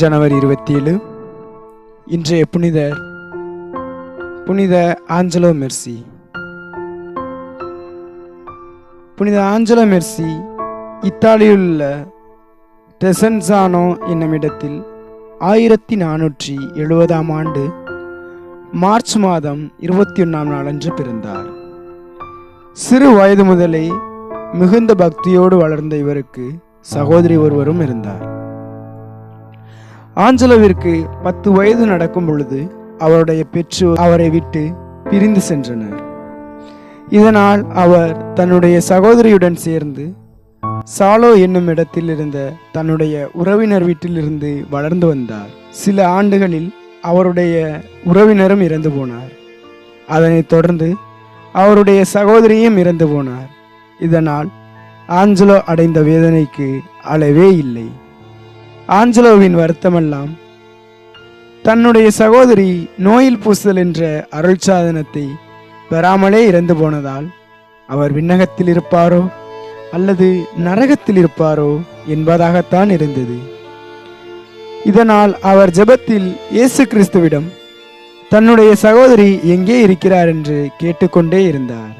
ஜனவரி இருபத்தி ஏழு இன்றைய புனிதர் புனித ஆஞ்சலோ மெர்சி. புனித ஆஞ்சலோ மெர்சி இத்தாலியில் உள்ள டெசன்சானோ என்னுமிடத்தில் ஆயிரத்தி நானூற்றி எழுபதாம் ஆண்டு மார்ச் மாதம் இருபத்தி ஒன்றாம் நாளன்று பிறந்தார். சிறு வயது முதலே மிகுந்த பக்தியோடு வளர்ந்த இவருக்கு சகோதரி ஒருவரும் இருந்தார். ஆஞ்சலோவிற்கு பத்து வயது நடக்கும் பொழுது அவருடைய பெற்றோர் அவரை விட்டு பிரிந்து சென்றனர். இதனால் அவர் தன்னுடைய சகோதரியுடன் சேர்ந்து சாலோ என்னும் இடத்தில் இருந்த தன்னுடைய உறவினர் வீட்டிலிருந்து வளர்ந்து வந்தார். சில ஆண்டுகளில் அவருடைய உறவினரும் இறந்து போனார். அதனைத் தொடர்ந்து அவருடைய சகோதரியும் இறந்து போனார். இதனால் ஆஞ்சலோ அடைந்த வேதனைக்கு அளவே இல்லை. ஆஞ்சலோவின் வருத்தமெல்லாம். தன்னுடைய சகோதரி நோயில் பூசல் என்ற அருள் சாதனத்தை பெறாமலே இறந்து போனதால் அவர் விண்ணகத்தில் இருப்பாரோ அல்லது நரகத்தில் இருப்பாரோ என்பதாகத்தான் இருந்தது. இதனால் அவர் ஜெபத்தில் இயேசு கிறிஸ்துவிடம் தன்னுடைய சகோதரி எங்கே இருக்கிறார்? என்று கேட்டுக்கொண்டே இருந்தார்.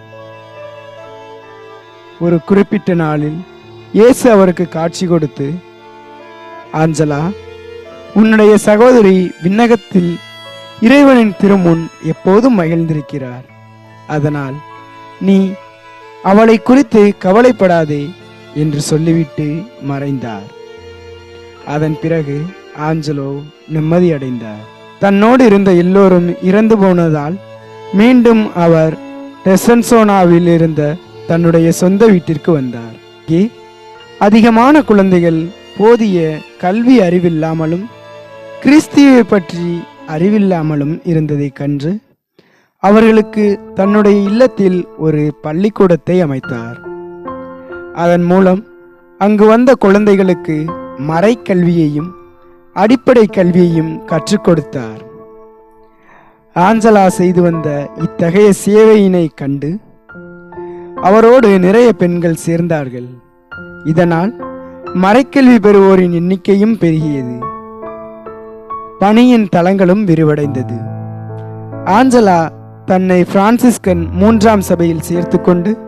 ஒரு குறிப்பிட்ட நாளில் இயேசு அவருக்கு காட்சி கொடுத்து ஆஞ்சலா உன்னுடைய சகோதரி விண்ணகத்தில் இறைவனின் திருமுன் எப்போதும் மகிழ்ந்திருக்கிறார். அதனால் நீ அவளை குறித்து கவலைப்படாதே என்று சொல்லிவிட்டு மறைந்தார். அதன் பிறகு ஆஞ்சலோ நிம்மதியடைந்தார் தன்னோடு இருந்த எல்லோரும் இறந்து போனதால் மீண்டும் அவர் டெசன்சோனாவில் இருந்த தன்னுடைய சொந்த வீட்டிற்கு வந்தார். அதிகமான குழந்தைகள் போதிய கல்வி அறிவில்லாமலும் கிறிஸ்தியை பற்றி அறிவில்லாமலும் இருந்ததைக் கண்டு அவர்களுக்கு தன்னுடைய இல்லத்தில் ஒரு பள்ளிக்கூடத்தை அமைத்தார். அதன் மூலம் அங்கு வந்த குழந்தைகளுக்கு மறைக்கல்வியையும் அடிப்படை கல்வியையும் கற்றுக் கொடுத்தார். ஆஞ்சலா செய்து வந்த இத்தகைய சேவையினை கண்டு அவரோடு நிறைய பெண்கள் சேர்ந்தார்கள். இதனால் மறைக்கல்வி பெறுவோரின் எண்ணிக்கையும் பெருகியது. பணியின் தளங்களும் விரிவடைந்தது. ஆஞ்சலா தன்னை பிரான்சிஸ்கன் மூன்றாம் சபையில் சேர்த்துக்கொண்டு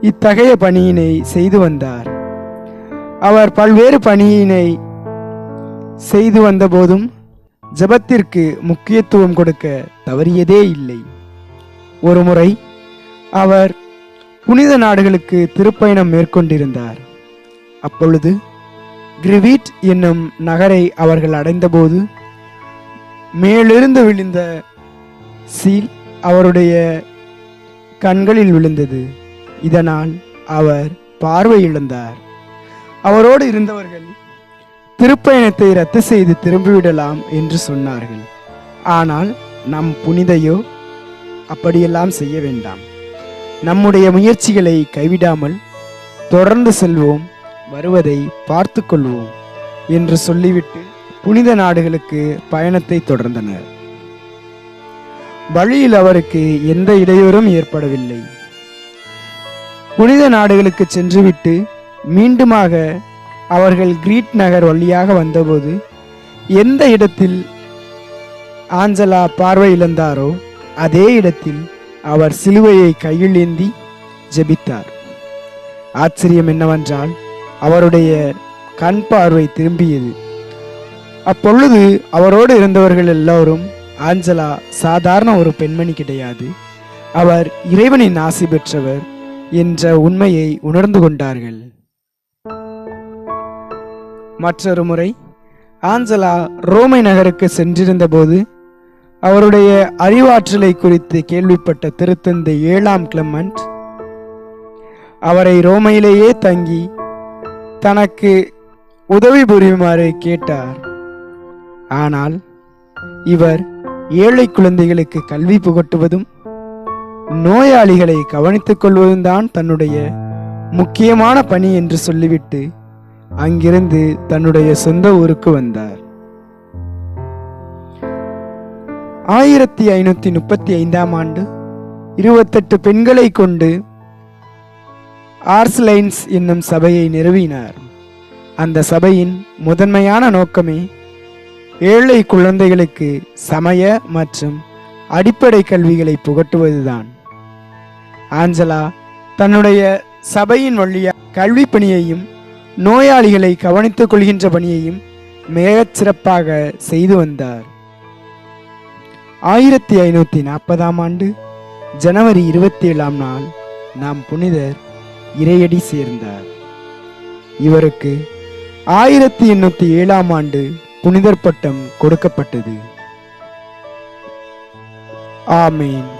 இத்தகைய பணியினை செய்து வந்தார். அவர் பல்வேறு பணியினை செய்து வந்தபோதும் ஜெபத்திற்கு முக்கியத்துவம் கொடுக்க தவறியதே இல்லை. ஒருமுறை அவர் புனித நாடுகளுக்கு திருப்பயணம் மேற்கொண்டிருந்தார். அப்பொழுது கிரிவீட் என்னும் நகரை அவர்கள் அடைந்தபோது மேலிருந்து விழுந்த சீல் அவருடைய கண்களில் விழுந்தது. இதனால் அவர் பார்வை இழந்தார் அவரோடு இருந்தவர்கள் திருப்பயணத்தை ரத்து செய்து திரும்பிவிடலாம் என்று சொன்னார்கள். ஆனால் நம் புனிதையோ அப்படியெல்லாம் செய்ய வேண்டாம். நம்முடைய முயற்சிகளை கைவிடாமல் தொடர்ந்து செல்வோம். வருவதை பார்த்து கொள்வோம் என்று சொல்லிவிட்டு புனித நாடுகளுக்கு பயணத்தை தொடர்ந்தனர். வழியில் அவருக்கு எந்த இடையூறும் ஏற்படவில்லை. புனித நாடுகளுக்கு சென்றுவிட்டு மீண்டுமாக அவர்கள் கிரீட் நகர் வழியாக வந்தபோது எந்த இடத்தில் ஆஞ்சலா பார்வை இழந்தாரோ அதே இடத்தில் அவர் சிலுவையை கையில் ஏந்தி ஜெபித்தார். ஆச்சரியம் என்னவென்றால் அவருடைய கண் பார்வை திரும்பியது. அப்பொழுது அவரோடு இருந்தவர்கள் எல்லோரும் ஆஞ்சலா சாதாரண ஒரு பெண்மணி கிடையாது. அவர் இறைவனின் ஆசி பெற்றவர் என்ற உண்மையை உணர்ந்து கொண்டார்கள். மற்றொரு முறை ஆஞ்சலா ரோமை நகருக்கு சென்றிருந்தபோது அவருடைய அறிவாற்றலை குறித்து கேள்விப்பட்ட திருத்தந்தை ஏழாம் கிளமண்ட் அவரை ரோமையிலேயே தங்கி தனக்கு உதவி புரியுமாறு கேட்டார். ஆனால் இவர் ஏழை குழந்தைகளுக்கு கல்வி புகட்டுவதும் நோயாளிகளை கவனித்துக் கொள்வதும் தான் தன்னுடைய முக்கியமான பணி என்று சொல்லிவிட்டு அங்கிருந்து தன்னுடைய சொந்த ஊருக்கு வந்தார். ஆயிரத்தி ஐநூத்தி முப்பத்தி ஐந்தாம் ஆண்டு இருபத்தெட்டு பெண்களை கொண்டு ஆர்ஸ்லைன்ஸ் என்னும் சபையை நிறுவினார். அந்த சபையின் முதன்மையான நோக்கமே ஏழை குழந்தைகளுக்கு சமய மற்றும் அடிப்படை கல்விகளை புகட்டுவதுதான். ஆஞ்சலா தன்னுடைய சபையின் வழியா கல்வி பணியையும் நோயாளிகளை கவனித்துக் கொள்கின்ற பணியையும் மிகச் சிறப்பாக செய்து வந்தார். ஆயிரத்தி ஐநூற்றி நாற்பதாம் ஆண்டு ஜனவரி இருபத்தி ஏழாம் நாள் நாம் புனிதர் இறையடி சேர்ந்தார். இவருக்கு ஆயிரத்தி எண்ணூத்தி ஏழாம் ஆண்டு புனிதர் பட்டம் கொடுக்கப்பட்டது. ஆமேன்.